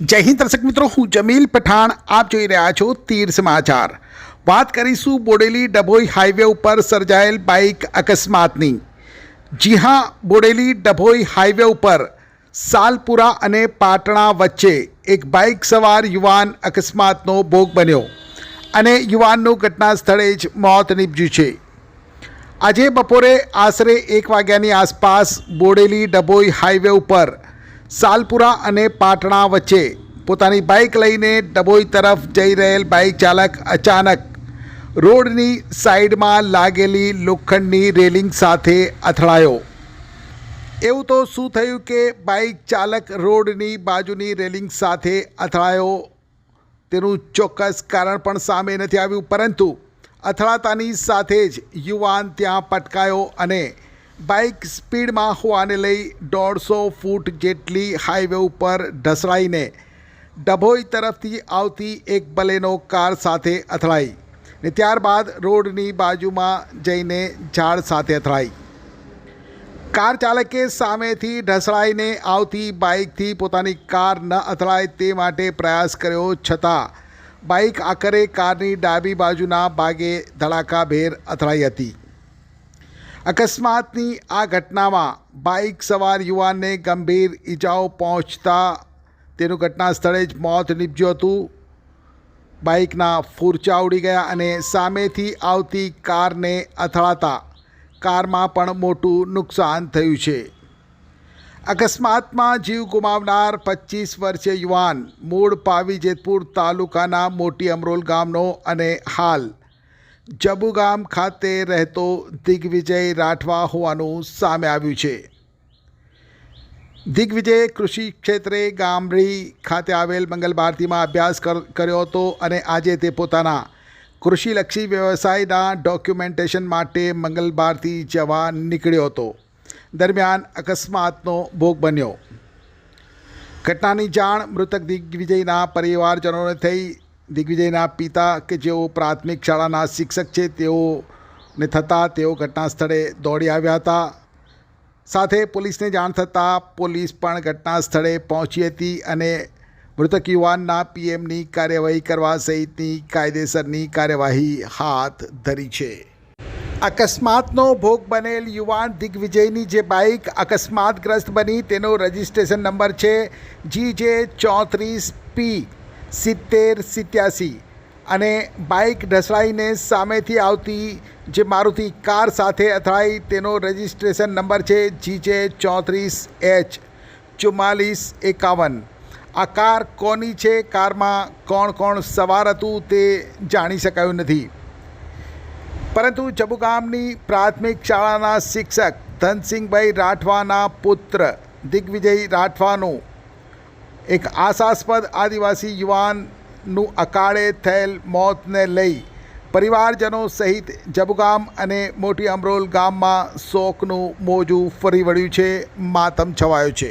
જય હિન્દ દર્શક મિત્રો, હું જમીલ પઠાણ, આપ જોઈ રહ્યા છો તીર સમાચાર. વાત કરીશું બોડેલી ડભોઈ હાઈવે ઉપર સર્જાયેલ બાઇક અકસ્માતની. જી હા, બોડેલી ડભોઈ હાઈવે ઉપર સાલપુરા અને પાટણા વચ્ચે એક બાઇક સવાર યુવાન અકસ્માતનો ભોગ બન્યો અને યુવાનનું ઘટના સ્થળે જ મોત નીપજ્યું છે. આજે બપોરે આશરે એક વાગ્યાની આસપાસ બોડેલી ડભોઈ હાઈવે ઉપર સાલપુરા અને પાટણા વચ્ચે પોતાની બાઇક લઈને ડભોઈ તરફ જઈ રહેલ બાઇક ચાલક અચાનક રોડની સાઈડમાં લાગેલી લોખંડની રેલિંગ સાથે અથડાયો. એવું તો શું થયું કે બાઇક ચાલક રોડની બાજુની રેલિંગ સાથે અથડાયો? તેનું ચોક્કસ કારણ પણ સામે નથી આવ્યું, પરંતુ અથડાતાની સાથે જ યુવાન ત્યાં પટકાયો અને બાઇક સ્પીડમાં હોવાને લઈ દોઢસો ફૂટ જેટલી હાઈવે ઉપર ઢસડાઈને ડભોઈ તરફથી આવતી એક બલેનો કાર સાથે અથડાઈ ને ત્યારબાદ રોડની બાજુમાં જઈને ઝાડ સાથે અથડાઈ. કાર ચાલકે સામેથી ઢસડાઈને આવતી બાઇકથી પોતાની કાર ન અથડાય તે માટે પ્રયાસ કર્યો છતાં બાઇક આખરે કારની ડાબી બાજુના ભાગે ધડાકાભેર અથડાઈ હતી. અકસ્માતની આ ઘટનામાં બાઇક સવાર યુવાનને ગંભીર ઈજાઓ પહોંચતા તેનું ઘટના સ્થળે જ મોત નીપજ્યું હતું. બાઇકના ફૂરચા ઉડી ગયા અને સામેથી આવતી કારને અથડાતા કારમાં પણ મોટું નુકસાન થયું છે. અકસ્માતમાં જીવ ગુમાવનાર પચીસ વર્ષીય યુવાન મૂળ પાવી જેતપુર તાલુકાના મોટી અમરોલ ગામનો અને હાલ જબુ ગામ ખાતે રહેતો દિગ્વિજય રાઠવા હોવાનું સામે આવ્યું છે. દિગ્વિજય કૃષિ ક્ષેત્રે ગામડી ખાતે આવેલ મંગલ ભારતીમાં અભ્યાસ કર, કર્યો હતો અને આજે તે પોતાના કૃષિલક્ષી વ્યવસાયના ડોક્યુમેન્ટેશન માટે મંગલ ભારતી જવા નીકળ્યો હતો. દરમિયાન અકસ્માતનો ભોગ બન્યો. ઘટનાની જાણ મૃતક દિગ્વિજયના પરિવારજનોને થઈ દિગ્વિજયના પિતા કે જેઓ પ્રાથમિક શાળાના શિક્ષક છે, તેઓને થતાં તેઓ ઘટના સ્થળે દોડી આવ્યા હતા. સાથે પોલીસને જાણ થતાં પોલીસ પણ ઘટના સ્થળે પહોંચી હતી અને મૃતક યુવાનના પીએમની કાર્યવાહી કરવા સહિતની કાયદેસરની કાર્યવાહી હાથ ધરી છે. અકસ્માતનો ભોગ બનેલ યુવાન દિગ્વિજયની જે બાઇક અકસ્માતગ્રસ્ત બની, તેનો રજિસ્ટ્રેશન નંબર છે જી જે ચોત્રીસ પી. સિત્તેર, સિત્યાસી. અને બાઇક ઢસડાઈને સામેથી આવતી જે મારુતિ કાર સાથે અથડાઈ, તેનો રજિસ્ટ્રેશન નંબર છે જી જે ચોત્રીસ એચ ચુમ્માલીસ એકાવન. આ કાર કોની છે? કારમાં કોણ કોણ સવાર હતું તે જાણી શકાયું નથી. પરંતુ જબુગામની પ્રાથમિક શાળાના શિક્ષક ધનસિંહભાઈ રાઠવાના પુત્ર દિગ્વિજય રાઠવાનું એક આશાસ્પદ આદિવાસી યુવાનનું અકાળે થયેલ મોતને લઈ પરિવારજનો સહિત જબુગામ અને મોટી અમરોલ ગામમાં શોકનું મોજું ફરી વળ્યું છે, માતમ છવાયો છે.